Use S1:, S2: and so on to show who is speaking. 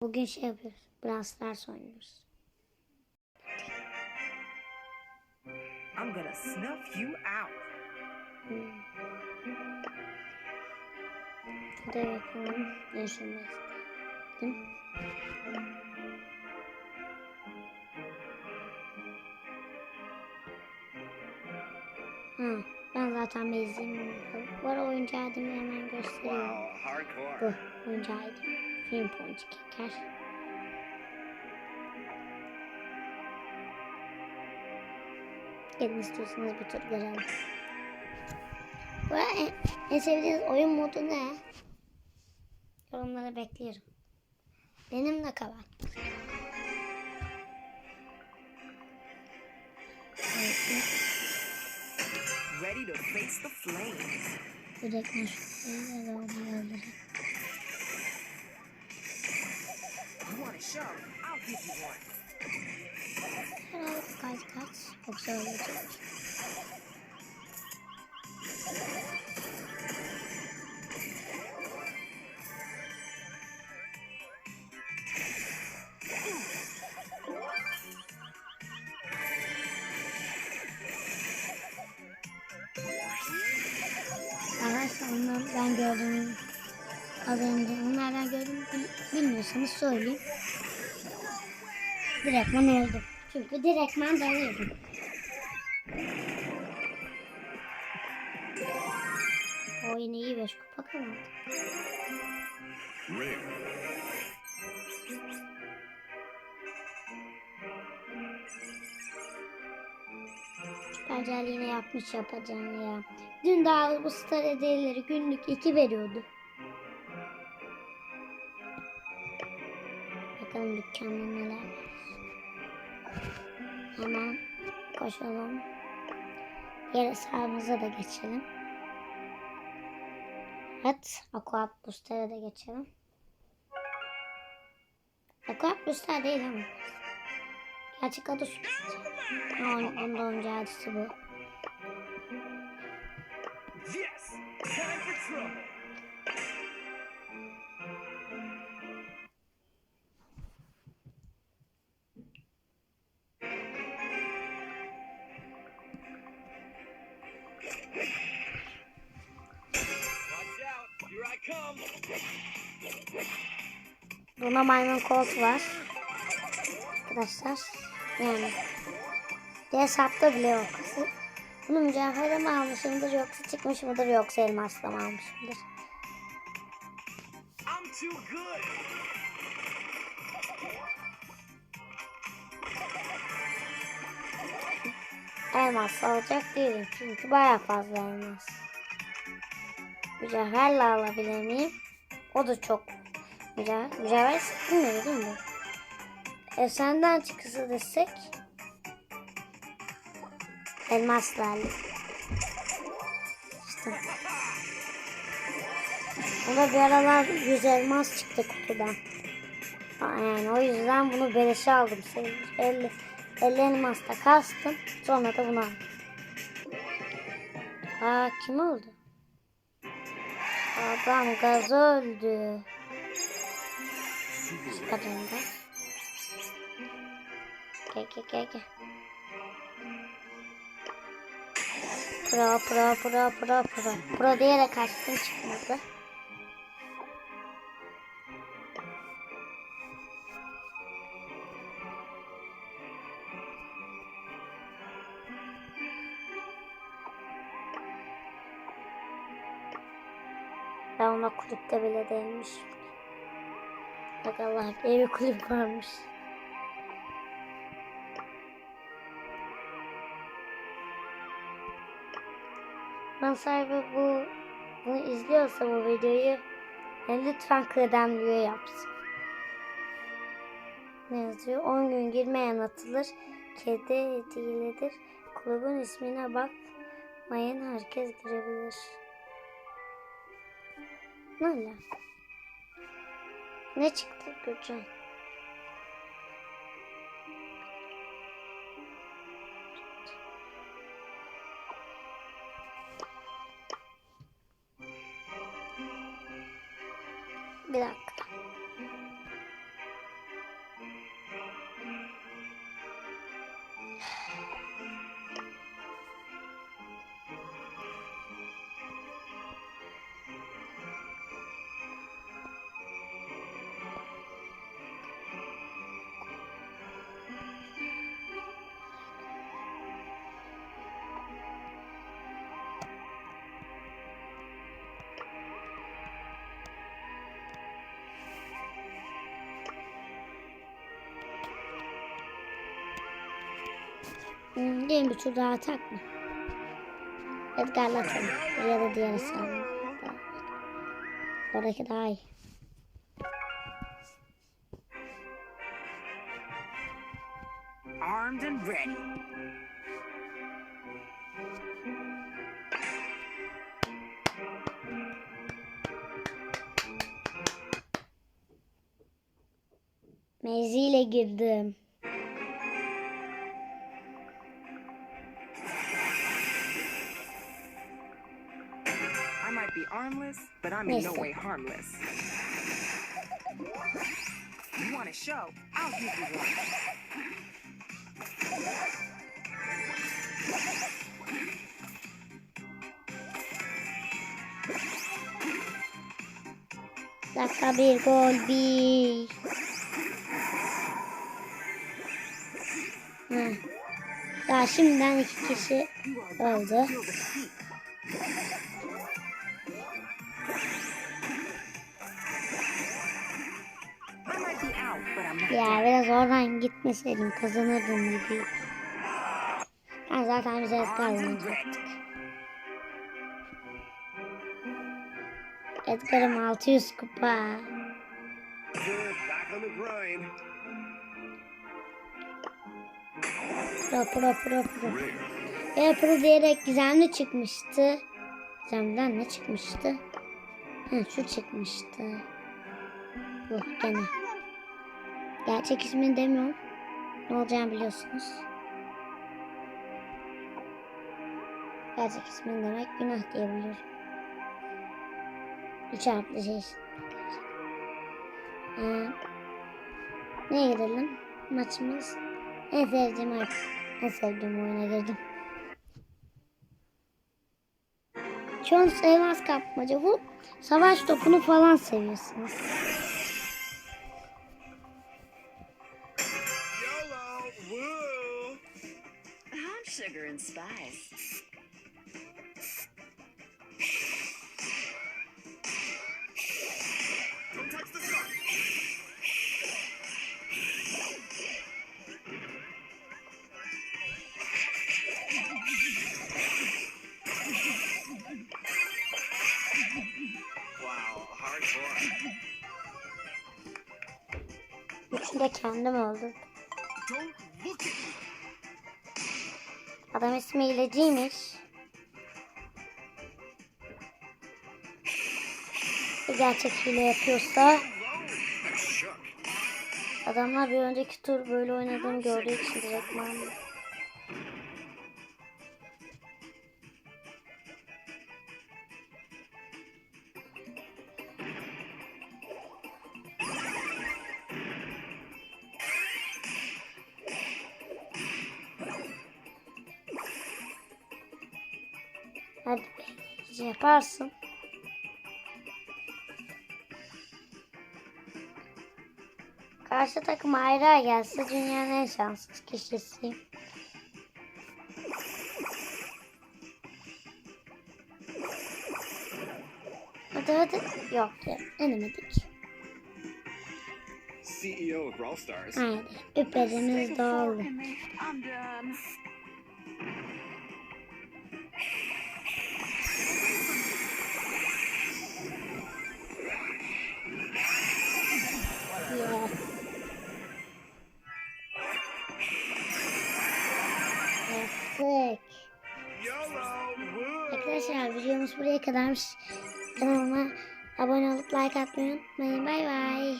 S1: Bugün şey yapıyoruz. Brawl Stars oynuyoruz.
S2: I'm gonna snuff you out.
S1: Mi? Ha, ben zaten bezliyim. Bu ara oyuncu adımı hemen gösteriyorum. Bu oyuncu adım. Film Ponçik Keker. Gelin istiyorsanız bir tur görelim. Bu en, en sevdiğiniz oyun modu ne? Yorumlara bekliyorum. Benim de kalan.
S2: Ready to face the flames.
S1: Direkt meşgul
S2: You want a shove? I'll give you one.
S1: Bilmiyorsanız söyleyeyim. Direktman öldüm. Çünkü direktman dalıyordum. O yine iyi 5 kupa.
S3: Rare.
S1: Bence yine yapmış yapacağını ya. Dün daha bu star hediyeleri günlük 2 veriyordu. Bakalım dükkanda neler var. Hemen koşalım. Diğer hesabımıza da geçelim. Evet, Aqua Booster'a da geçelim. Aqua Booster değil ama. Gerçek adı şu. Ha, onun, da oyuncu adisi bu.
S2: Yes! Time for trouble.
S1: Buna maymun kolt var. Arkadaşlar. Yani. Bir hesapta bile yok. Bunu mücevhere mi almışımdır yoksa çıkmış mıdır yoksa elmasla mı almışımdır.
S2: I'm too good.
S1: Elmas alacak değilim çünkü baya fazla elmas. Mücevherle alabilir miyim? O da çok. Mücevher, mücevher sıkılmıyor değil mi? Efsaneden çıkısı desek. Elmaslarla. İşte. O da bir aralar 100 elmas çıktı kutudan. Yani o yüzden bunu beleşe aldım. 50, 50 elmas da kastım. Sonra da bunu aldım. Aa kim oldu? Adam gaz öldü. Çıkarım da. Gel gel gel gel. Pro pro pro pro pro. Pro diyerek kaçtım çıkmadı. Ben ona kulüpte bile değilmiş. Bak Allah evi kulüp varmış. Ben sahibi bu bunu izliyorsa bu videoyu yani lütfen kıdemliyor yapsın. Ne yazıyor? 10 gün girmeyen atılır. Kedi hediyedir. Kulübün ismine bakmayın herkes girebilir. Ne alaka? Ne çıktı Gürcan? Bir dakika. Gelin bir tur daha atak mı? Edgar'la atalım. Ya da diğer hesabı. Oradaki daha iyi.
S2: Armed and ready.
S1: Mevziyle girdim.
S2: Might be armless, but I'm in no way harmless. You want a show? I'll give you one.
S1: Dakika bir gol bir. Hı. Daha şimdiden iki kişi öldü. Ya biraz oradan gitmeseydim kazanırdım gibi. Ben zaten biz Edgar'la oynayacaktık. Edgar'ım 600 kupa. Pro pro pro pro. E pro diyerek gizemli çıkmıştı. Gizemden ne çıkmıştı? Hı, şu çıkmıştı. Bu gene. Gerçek ismini demiyorum. Ne olacağını biliyorsunuz. Gerçek ismini demek günah diyebiliyorum. Üç harfli şey. Ee, neye gidelim? Maçımız. En sevdiğim maç. En sevdiğim oyuna girdim. An elmas kapmaca bu. Savaş topunu falan seviyorsunuz. Üçünü de kendim
S3: me!
S1: Adam ismi hileciymiş. Bir gerçek hile yapıyorsa adamlar bir önceki tur böyle oynadığımı gördüğü için direkt Hadi be, yaparsın. Karşı takım ayrı gelse dünyanın en şanssız kişisiyim. Hadi hadi. Yok ya. Denemedik.
S3: CEO of Brawl Stars.
S1: Haydi. Üperimiz doldu. Kadarmış. Kanalıma abone olup like atmayı unutmayın. Bay bay.